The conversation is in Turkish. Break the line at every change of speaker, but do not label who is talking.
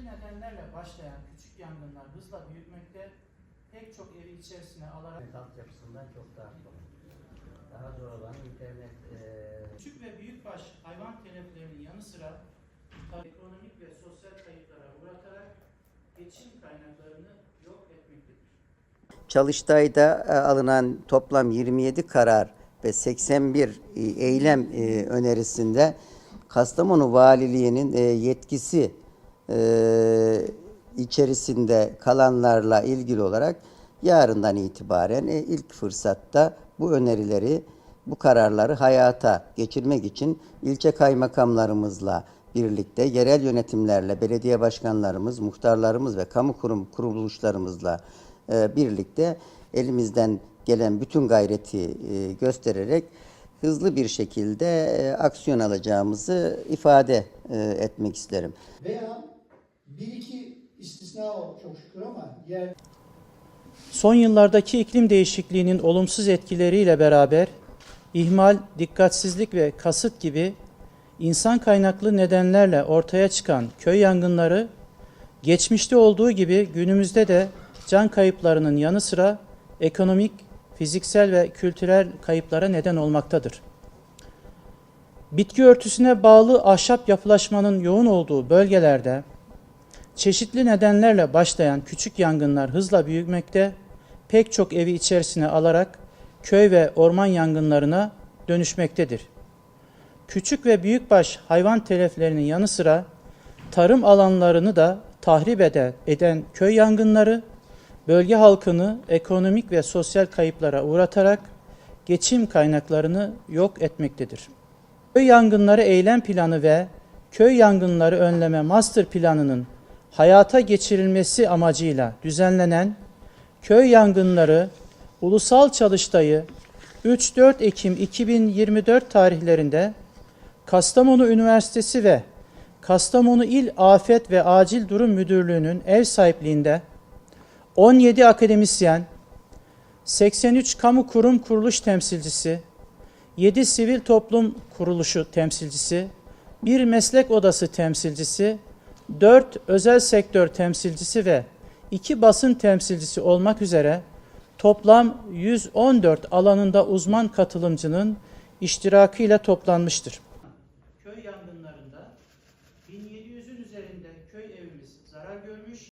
nedenlerle başlayan küçük yangınlar hızla büyümekte, pek çok evi içerisine alarak
İnternet altyapısından çok daha kolay. Daha zor olan internet e, eee
küçük ve büyükbaş hayvan teleflerinin yanı sıra ekonomik ve sosyal kayıplara uğratarak geçim kaynaklarını yok etmektedir.
Çalıştay'da e, alınan toplam 27 karar ve 81 e, eylem e, önerisinde Kastamonu Valiliği'nin yetkisi e, içerisinde kalanlarla ilgili olarak yarından itibaren e, ilk fırsatta bu önerileri, bu kararları hayata geçirmek için ilçe kaymakamlarımızla birlikte yerel yönetimlerle, belediye başkanlarımız, muhtarlarımız ve kamu kurum kuruluşlarımızla e, birlikte elimizden gelen bütün gayreti e, göstererek hızlı bir şekilde e, aksiyon alacağımızı ifade e, etmek isterim.
Veya bir iki istisna o çok şükür ama yer
Son yıllardaki iklim değişikliğinin olumsuz etkileriyle beraber ihmal, dikkatsizlik ve kasıt gibi insan kaynaklı nedenlerle ortaya çıkan köy yangınları geçmişte olduğu gibi günümüzde de can kayıplarının yanı sıra ekonomik, fiziksel ve kültürel kayıplara neden olmaktadır. Bitki örtüsüne bağlı ahşap yapılaşmanın yoğun olduğu bölgelerde çeşitli nedenlerle başlayan küçük yangınlar hızla büyümekte, pek çok evi içerisine alarak köy ve orman yangınlarına dönüşmektedir. Küçük ve büyükbaş hayvan teleflerinin yanı sıra tarım alanlarını da tahrip eden, eden köy yangınları bölge halkını ekonomik ve sosyal kayıplara uğratarak geçim kaynaklarını yok etmektedir. Köy yangınları eylem planı ve köy yangınları önleme master planının hayata geçirilmesi amacıyla düzenlenen köy yangınları ulusal çalıştayı 3-4 Ekim 2024 tarihlerinde Kastamonu Üniversitesi ve Kastamonu İl Afet ve Acil Durum Müdürlüğü'nün ev sahipliğinde 17 akademisyen, 83 kamu kurum kuruluş temsilcisi, 7 sivil toplum kuruluşu temsilcisi, 1 meslek odası temsilcisi, 4 özel sektör temsilcisi ve 2 basın temsilcisi olmak üzere toplam 114 alanında uzman katılımcının iştirakıyla toplanmıştır. Köy yangınlarında 1700'ün üzerinde köy evimiz zarar görmüş.